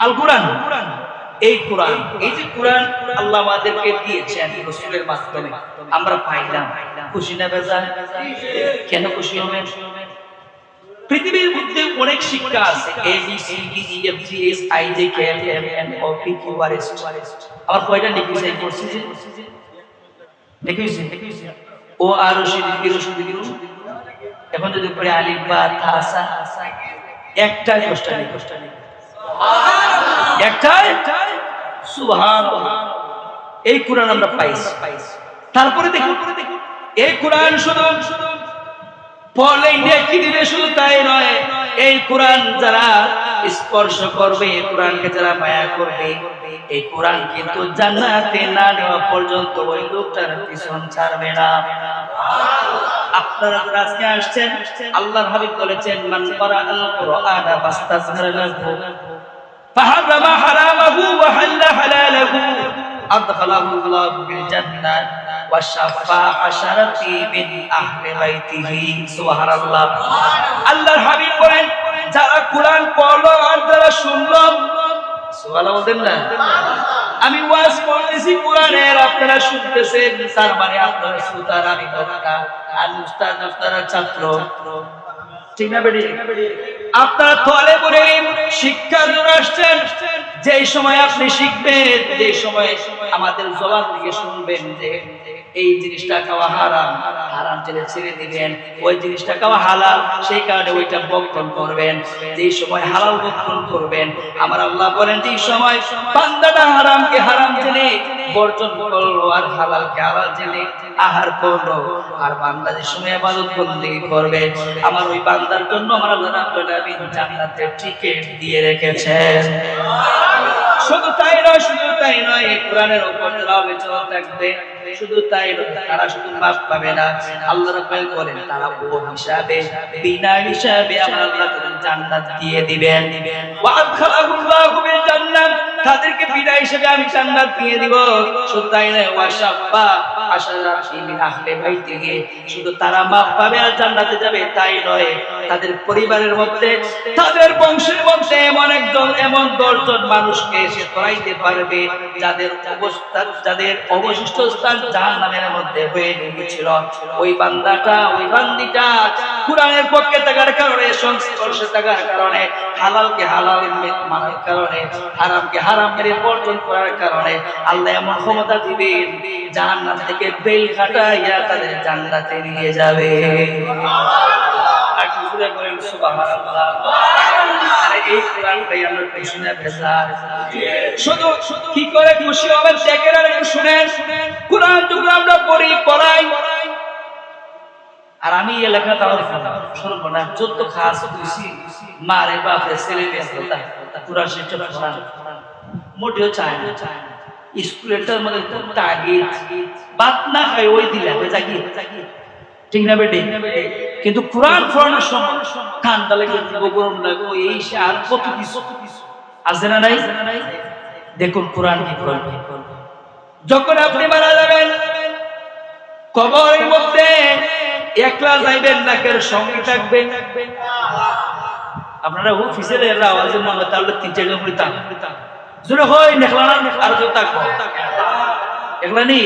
আল কোরআন। এই কোরআন, এই যে কোরআন আল্লাহ আমাদেরকে দিয়েছেন রসুলের মাধ্যমে, আমরা পাইলাম। খুশি না বেজা কেন খুশি পৃথিবীর মধ্যে অনেক শিক্ষা আছে A B C D E F G I J K L M N O P Q R S কয়টা লিখেছে করছি যে? ও, আর এখন যদি পড়ে আলিফ, বা, তা, সা, একটা, দশটা দশটা একটাই সুবহানাল্লাহ। এই কোরআন আমরা পাইছি। তারপরে দেখুন, এই কোরআন শুধু পড়লে নেকি দিবে? শুধু তাই নয়, এই কোরআন যারা স্পর্শ করবে, এই কোরআনকে যারা মায়া করবে, এই কোরআন কিন্তু জান্নাতে না নেওয়া পর্যন্ত ওই লোকটার পিছন ছাড়বে না। আপনারা যারা আজকে আসছেন, আল্লাহর হাবিব বলেছেন, মান করা আল কোরআন ফাস্তাজহার أدخله الله بالجنة وشفى عشرتي من أهل بيته سبحان الله আল্লাহর হাবিব বলেন যারা কোরআন পড়লো আর যারা শুনলো সুবহানাল্লাহ বলতেন না আমি ওয়াজ করতেছি কোরআনের আপনারা শুনতেছেন তার মানে আপনারা শ্রোতার আমি বক্তা আর উস্তাদ আপনারা ছাত্র ঠিক না বেড়ি আপনার তলে পড়ে শিক্ষা জন্য আসছেন যে সময় আপনি শিখবেন যে সময় আমাদের জবান থেকে শুনবেন যে এই জিনিসটা খাওয়া হারাম হারাম জেনে ছেড়ে দিবেন, ওই জিনিসটা খাওয়া হালাল, সেই কারণে ওইটা বক্ষণ করবেন, যেই সময় হালাল বক্ষণ করবেন, আমার আল্লাহ বলেন যে সময় বান্দাটা হারামকে হারাম জেনে, বর্জন করল আর হালালকে হালাল জেনে আহার করল, আর বান্দা যে সময় আবাদত বন্দি করবে, আমার ওই বান্দার জন্য আমার আল্লাহ রাব্বুল আলামিন জান্নাতে টিকেট দিয়ে রেখেছেন। শুধু তাই নয়, শুধু তাই নয় কোরআনের উপর চলতে থাকবে। শুধু তাই নয়, তারা শুধু মাফ পাবে না। আল্লাহ রাব্বুল বলেন, তারা ও হিসাবে, বিনা হিসাবে আমার আল্লাহ তাদের জান্নাত দিয়ে দিবেন। ওয়া আদখালাহুল্লাহু বিল জান্নাত। তাদেরকে বিনা হিসাবে আমি জান্নাত দিয়ে দিব। শুধু তাই নয় শাফা আশারাতি মিন আহলে বাইতিহি। শুধু তারা মাফ পাবে আর জান্নাতে যাবে, তাই নয়। তাদের পরিবারের মধ্যে, তাদের বংশের মধ্যে এমন একজন, এমন দশজন মানুষকে সে করাইতে পারবে, যাদের অবস্থা, যাদের অবশিষ্ট স্থান জাহান নামের মধ্যে হয়ে গিয়েছিল ওই বান্দাটা, ওই বান্দিটা কোরআনের পক্ষে থাকার কারণে সংস্পর্শে থাকার কারণে হালালকে হালাল মানার কারণে হারামকে হারাম মেরে বর্জন করার কারণে আল্লাহ এমন ক্ষমতা দিবেন জাহান্নাম থেকে বেল খাটাইয়া তাদের জান্নাতে নিয়ে যাবে। আর কি সুবহানাল্লাহ আমরা শুধু করে খুশি হবেন দেখেন আর শুনেন। কোরআন যখন আমরা পড়ি পড়াই আর আমি এই এলাকা তাও না। যত খাস খুশি, মারে বাপে ছেলে মেয়ে কোরআন শিক্ষা মোটেও চায় না। মধ্যে তো তাগিদ। বাত না ওই দিলে ঠিক না বেটে? কিন্তু কোরআন পড়ানোর সময় ঠান্ডা গরম লাগে এই আর কত কিছু। আছে না নাই? দেখুন কোরআন কি করবে যখন আপনি মারা যাবেন, কবরের মধ্যে একলা যাইবেন না নাকের সঙ্গে থাকবে আপনারা অফিসের আওয়াজে মনে হয় তাহলে তিন চারজন করে তাক। জোরে হয় নেখলা না? আর কেউ থাকব এগুলা নি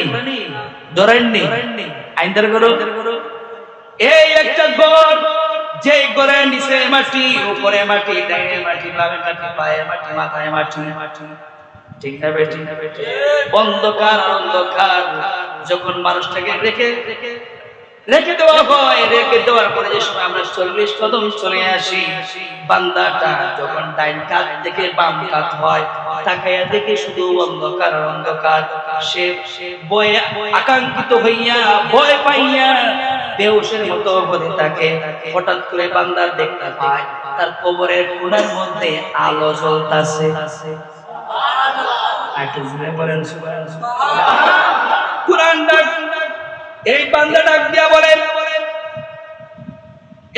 ধরেননি আইনদার করো এই একটা ঘর যে ঘরে নিচে মাটি, উপরে মাটি, ডাইনে মাটি, বামে মাটি, পায়ে মাটি, মাথায় মাটি। মাটি ঠিক না বেটি? না অন্ধকার অন্ধকার। যখন মানুষটাকে রেখে রেখে রেখে দেওয়া হয় রেখে দেওয়ার পরে যে সময় আমরা চল্লিশ কদম চলে আসি বান্দাটা যখন ডাইন কাত থেকে বাম কাত হয় তাকাইয়া দেখে শুধু অন্ধকার অন্ধকার। সে বয়ে আকাঙ্ক্ষিত হইয়া ভয় পাইয়া বেউসের মতো হতে থাকে। হঠাৎ করে বান্দার দেখতে পায় তার কবরের কোণার মধ্যে আলো জ্বলতাছে। একটু জুড়ে বলেন কোরআন ডাক এই বান্দা ডাক দিয়া বলেন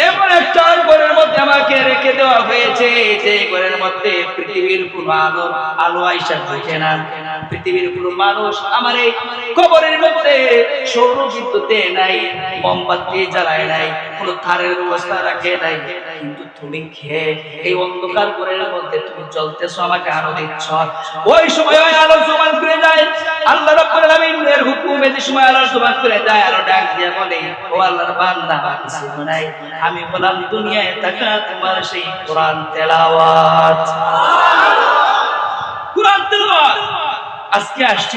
এমন একটা ঘরের মধ্যে আমাকে রেখে দেওয়া হয়েছে, যে ঘরের মধ্যে পৃথিবীর কোন আলো আলো আইসা থাকে না। পৃথিবীর কোনো মানুষ আমার এই কবরের মধ্যে সৌর বিদ্যুতে নাই, মোমবাতি জ্বালায় নাই, কোনো থারের ব্যবস্থা রাখে নাই। কিন্তু তুমি খেয়ে এই অন্ধকার মধ্যে তুমি আমাকে আলো দিচ্ছ। ওই সময় আলো সমান করে যায়। আল্লাহ রাব্বুল আলামিনের হুকুমে যে সময় আলো সমান করে যায় ডাক দিয়ে বলে, ও আল্লাহর বান্দা আমি বললাম, দুনিয়ায় তোমার সেই কোরআন তেলাওয়াত। কোরআন তেলাওয়াত? আজকে আসছে।